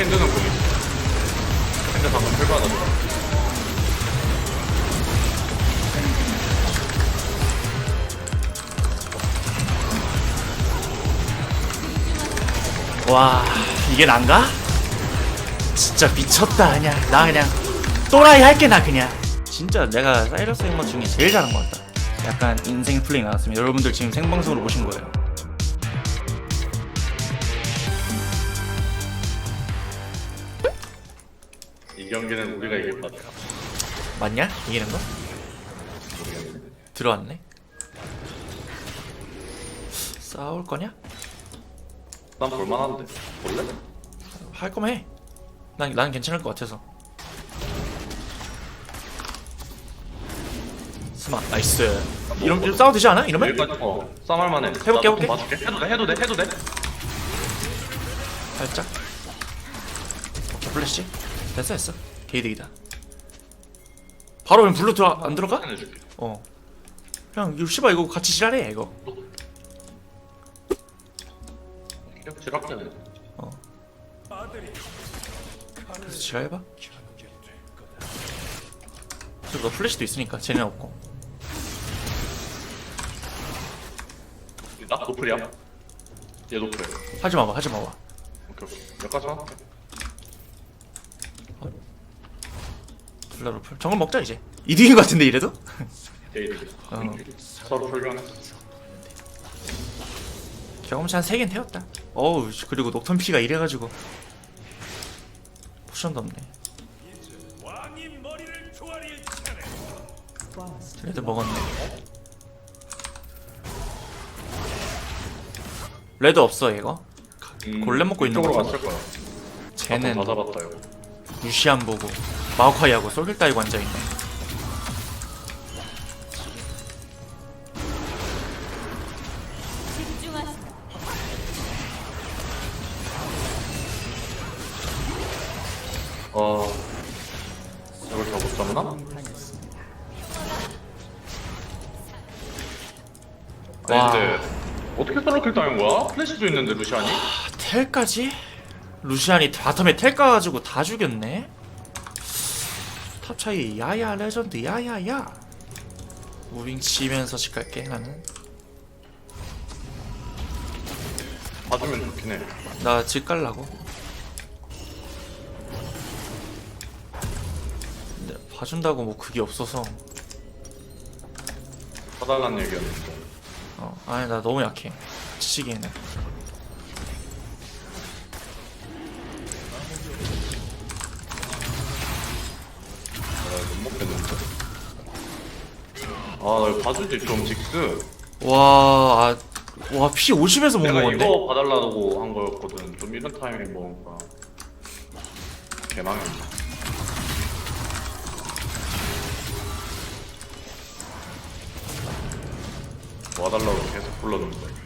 캔드는 있어. 캔드 방금 풀 받았어. 와 이게 난가? 진짜 미쳤다 그냥 나 그냥 또라이 할게 나 그냥 진짜 내가 사이러스 앵머 중에 제일 잘한 것 같다 약간 인생 플레이 나왔습니다 여러분들 지금 생방송으로 보신 거예요 이 경기는 우리가 이길 것 같아. 맞냐? 이기는 거? 들어왔네 싸울 거냐? 난 볼만한데. 볼래? 할 거면 해. 난, 난 괜찮을 것 같아서. 스마, 나이스. 이런, 이런 싸워도 되지 않아? 이러면? 여기까지 어 싸움할 만해. 해볼게, 해볼게. 봐줄게. 해도 돼, 해도 돼, 해도 돼. 살짝. 오케이, 플래시. 됐어, 됐어. 게이득이다. 바로 그냥 블루 들어, 안 들어가? 해줄게. 어. 그냥, 이거 씨발, 이거 같이 지랄해, 이거. 계속 지랄게. 그래서 지랄해봐. 그리고 너 플래시도 있으니까, 쟤는 없고. 나 노플이야. 얘 노플. 하지 마봐, 하지 마봐. 오케이, 오케이. 여기까지 와. 풀. 정글 먹자, 이제. 이득인 것 같은데, 이래도? 게이드. 어. 서로 풀려네. 경험치 한 3개는 태웠다 어우 그리고 녹턴 피가 이래가지고 포션도 없네 레드 먹었네 레드 없어 이거 음, 골렘 먹고 있는 이쪽으로 거죠? 갔을 거야. 쟤는 다 잡았다 이거. 루시안 보고 마오카이하고 솔길 따위고 앉아있네. 어. 다못 잡나? 와. 아니 근데 어떻게 솔로킬 당한 거야? 플래시도 있는데 루시안이? 텔까지? 루시안이 바텀에 텔 까가지고 다 죽였네? 탑 차이 야야 레전드 야야야. 무빙 치면서 집 갈게 나는. 봐주면 좋긴 해. 나 집 갈라고. 근데 봐준다고 뭐 그게 없어서. 사달란 얘기였는데. 어 아니 나 너무 약해. 치기에 아, 봐주지 좀 직스. 와, 아, 와, 피 50에서 못 내가 먹었네? 이거 봐달라고 한 거였거든. 좀 이런 타이밍에 먹으니까. 개망했네. 와달라고 계속 불렀는데.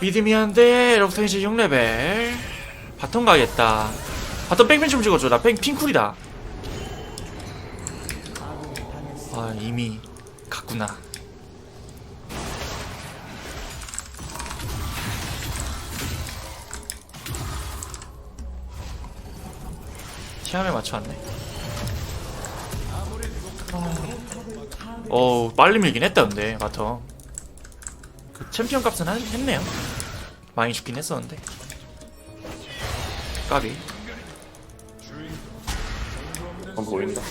믿음이 안 돼. 이제 6레벨. 바텀 가겠다. 바텀 뺑뺑 좀 찍어줘. 나 뺑, 핑쿨이다. 아, 이미 갔구나. 시험에 맞춰왔네. 어우, 빨리 밀긴 했다, 근데, 바텀. 그 챔피언 값은 한, 했네요. 많이 죽긴 했었는데. 까비. 그건 보인다.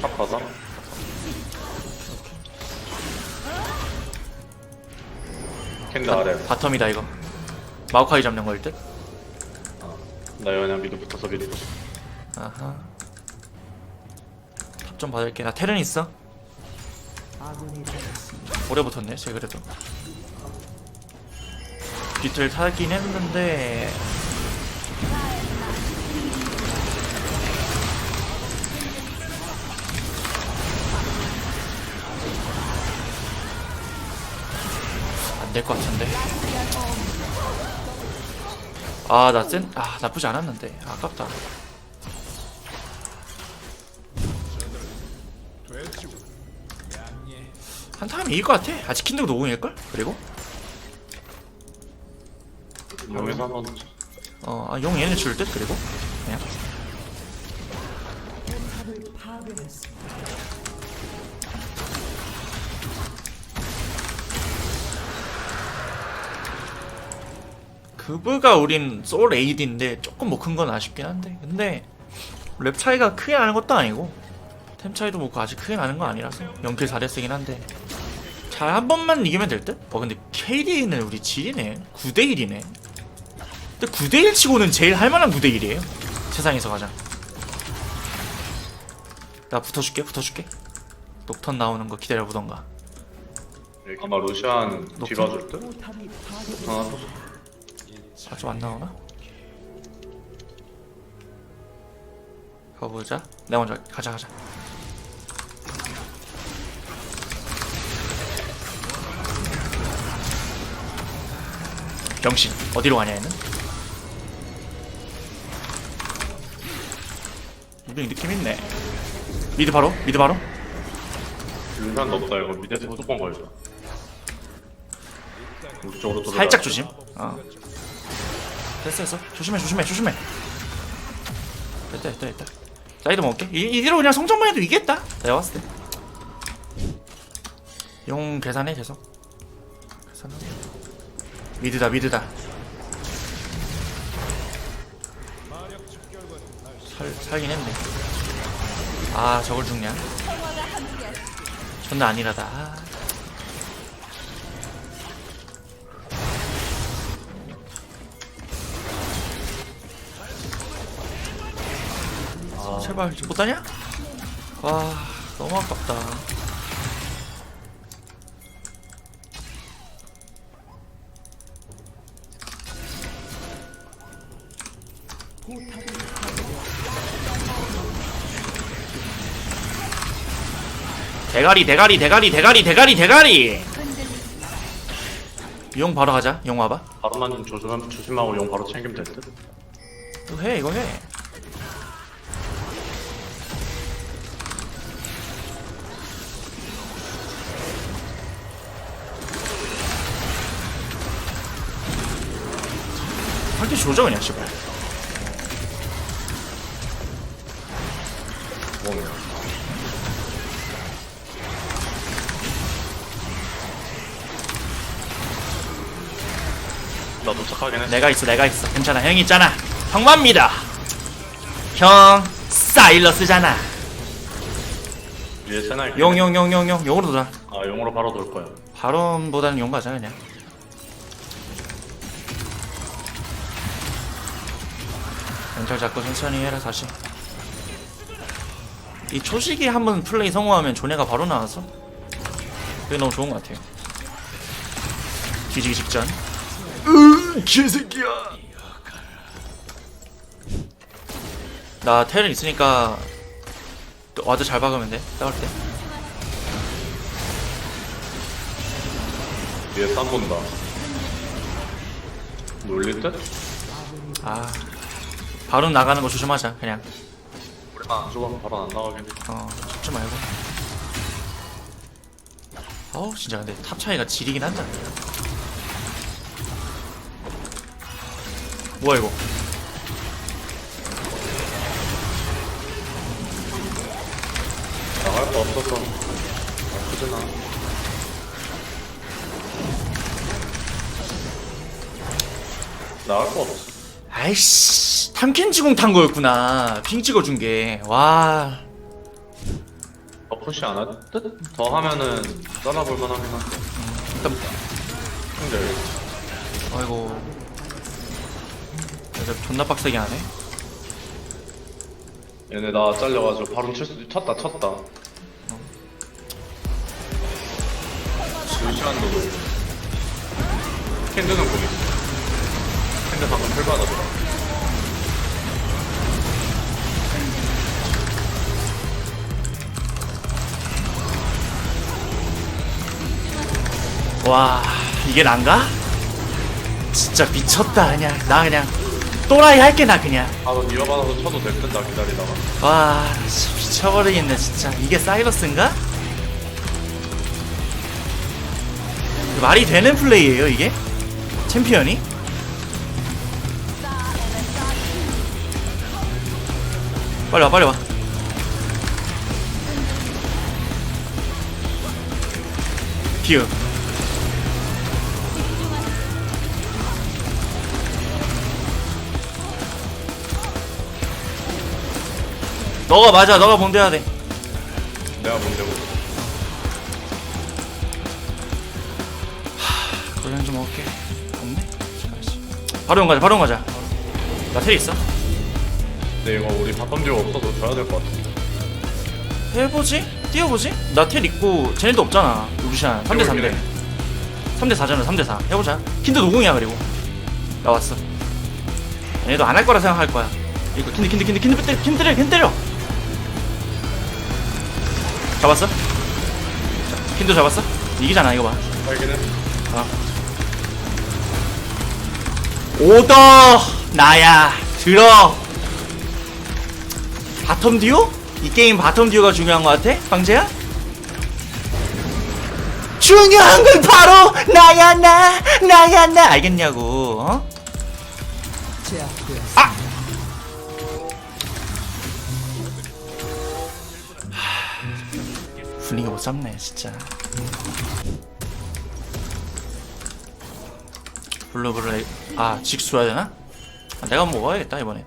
탑 가자. 캔드 아래. 바텀이다 이거. 마오카이 잡는 거일 듯. 나 그냥 미드 붙어서 미드. 아하. 탑 좀 받을게. 나 테른 있어. 오래 붙었네, 쟤 그래도. 비틀 타긴 했는데. 될 것 같은데. 아, 나 센, 아, 나쁘지 않았는데. 아깝다. 한 한타하면 이길 것 같아 아직 킨드도 노공일걸? 그리고 한번 어, 아, 용 얘네 줄 듯? 그리고 그냥 그브가 우린 소울 AD인데 조금 뭐 큰 건 아쉽긴 한데. 근데 랩 차이가 크게 나는 것도 아니고 템 차이도 뭐 아직 크게 나는 거 아니라서 0킬 4데스긴 한데. 잘 한 번만 이기면 될 듯? 어 근데 KD는 우리 질이네. 9대1이네. 근데 9대1 치고는 제일 할만한 9대1이에요. 세상에서 가장. 나 붙어줄게 붙어줄게. 녹턴 나오는 거 기다려보던가. 아마 루시안 뒤봐줄 듯? 하나 더 자주 안 나오나? 가보자. 내가 먼저 가자 가자. 병신 어디로 가냐 얘는? 무빙 느낌 있네. 미드 바로? 미드 바로? 루시안 없다 이거. 밑에서 무조건 걸자 우리 쪽으로 돌아 살짝 조심. 어 됐어 됐어. 조심해 조심해 조심해. 됐다 됐다 됐다. 사이드 먹을게. 이, 이대로 그냥 성적만 해도 이겠다. 내가 봤을 때용 계산해 계속. 계산하고. 미드다 미드다. 살, 살긴 했네. 아 저걸 죽냐? 존나 아니라다 제발 못하냐? 와 너무 아깝다. 대가리 대가리 대가리 대가리 대가리 대가리! 용 바로 가자. 용 와봐. 바로만 조심, 조심하고 용 바로 챙기면 될 듯? 이거 해 이거 해 할때 조져 그냥 씨발. 뭐냐 나 도착하긴 했어. 내가 있어 내가 있어. 괜찮아 형이 있잖아. 형만 믿어 형 사일러스잖아. 위에 세나 있긴 용용용용 용. 용으로 돌아 아 용으로 바로 돌 거야. 바론보다는 용 가자 그냥 왼쪽 잡고 천천히 해라 다시. 이 초식이 한번 플레이 성공하면 조네가 바로 나와서? 그게 너무 좋은 것 같아요. 뒤지기 직전. 으 개새끼야! 나 텔은 있으니까 또 와드 잘 박으면 돼. 싸울 때 위에 쌈 본다. 놀릴 듯? 아 바로 나가는 거 조심하자 그냥. 안 죽어서 바로 안 나가긴 해어 죽지 말고. 어우 진짜 근데 탑 차이가 지리긴 한다. 뭐야 이거? 나갈 거 없어서. 아프진 않아 나갈 거 없어 아이씨 탐켄지공 탄 거였구나. 핑 찍어준 게와. 더 푸시 안할 듯? 더 하면은 떠나볼만 하긴 한데 일단 근데 아이고. 진짜 존나 빡세게 하네. 얘네 나 잘려가지고 바로 칠 수, 쳤다 쳤다. 실시간도. 캔드는 거기 있어 캔드 방금 풀 받았다 와 이게 난가? 진짜 미쳤다 그냥 나 그냥 또라이 할게 나 그냥 바로 이어받아서 쳐도 될 듯 나 기다리다가 와 씨, 미쳐버리겠네 진짜 이게 사이러스인가? 말이 되는 플레이예요 이게? 챔피언이? 빨리 와 빨리 와. 뷰 너가 맞아 너가 뭔데야 돼. 내가 문제고. 그냥 좀 먹을게 없네? 잠깐만 바로 용 가자 바로 용 가자. 나텔 있어 근데 이거 우리 바텀 듀오 없어도 줘야 될 것 같은데. 해보지? 뛰어보지? 나 텔 있고 쟤네도 없잖아 루시안. 3대 3대 3대 4잖아 3대 4 해보자. 킨드 노공이야 그리고. 나 왔어. 얘네도 안 할 거라 생각할 거야. 이거 킨드 킨드 킨드 킨드 때려 킨드 때려 킨드 때려. 잡았어? 자, 킨드 잡았어? 이기잖아 이거 봐. 알기는 오더! 나야. 들어 바텀 듀오? 이 게임 바텀 듀오가 중요한 것 같아? 황제야? 중요한 건 바로 나야 나 나야 나 알겠냐고 어? 아! 하, 분위기 못 잡네 진짜 블루블루 아 직수 줘야 되나? 아, 내가 먹어야겠다 이번에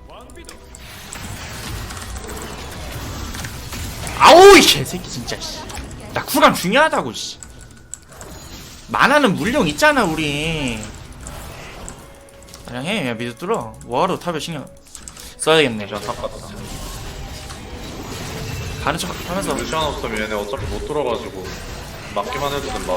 아우 이 개새끼 진짜 씨. 나 쿨감 중요하다고 씨. 만화는 물량 있잖아 우리 그냥 해 그냥 미드 뚫어 뭐하러 탑에 신경 써야겠네 진짜 탑 같다. 가는 척 하면서 루시안 없으면 얘네 어차피 못 들어가지고 막기만 해도 된다.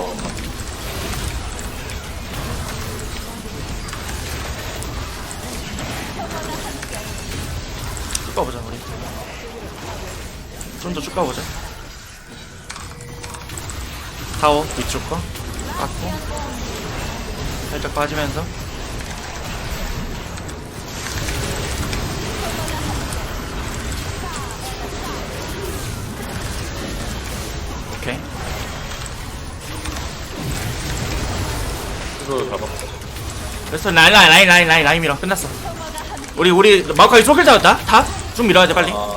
좀 더 쭉 가보자. 타워 위쪽 거? 깎고. 살짝 빠지면서. 오케이. 이거 잡았어. 됐어. 라인 라인 라인 라인 라인 밀어. 끝났어. 우리 우리 마우카이 소킬 잡았다? 탑 좀 밀어야 돼 빨리. 아,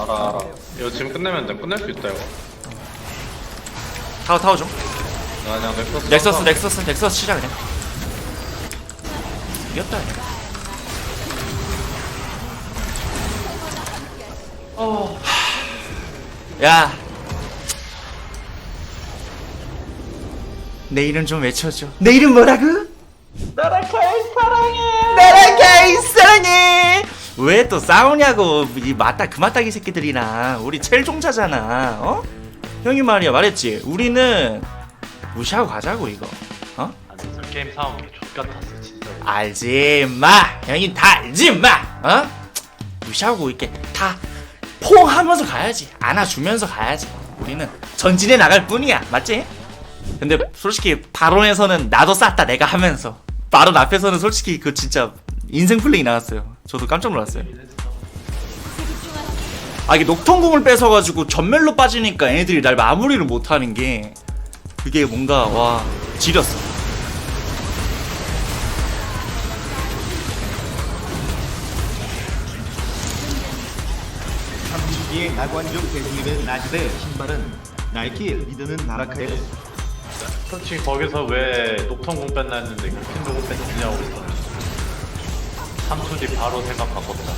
지금 끝내면 돼. 끝낼 수 있다, 이거. 타워 타워 좀 나 그냥 넥서스. 넥서스 항상- 넥서스 넥서스 치자 그냥 이겼다 얘. 야 내일은 좀 외쳐줘 내 이름 뭐라고? 나라카이 사랑해 왜 또 싸우냐고 이 맞다 그 맞다기 새끼들이나 우리 첼종자잖아 어? 형이 말이야 말했지 우리는 무시하고 가자고 이거 어? 아, 진짜 게임 상황 X같았어, 진짜. 알지 마 형이 다 알지 마 어? 무시하고 이렇게 다 포하면서 가야지 안아주면서 가야지 우리는 전진해 나갈 뿐이야 맞지? 근데 솔직히 바론에서는 나도 쌌다 내가 하면서 바론 앞에서는 솔직히 그 진짜 인생 플레이 나왔어요 저도 깜짝 놀랐어요. 아 이게 녹통공을 뺏어가지고 전멸로 빠지니까 얘네들이 날 마무리를 못하는 게 그게 뭔가 와 지렸어. 삼식이의 나관중 대중립의 나시대 신발은 나이키 리드는 나라카의 솔직히 거기서 왜 녹턴 공 뺐나 했는데 퀸도공 뺐느냐고 했어. 3초 뒤 바로 생각 바꿨다.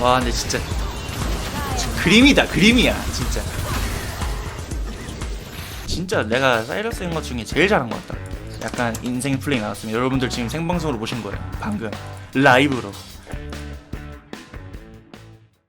와 근데 진짜. 진짜 그림이다 그림이야 진짜. 진짜 내가 사이러스 인것 중에 제일 잘한 것 같다. 약간 인생 플레이 나왔습니다 여러분들 지금 생방송으로 보신 거예요 방금. 라이브로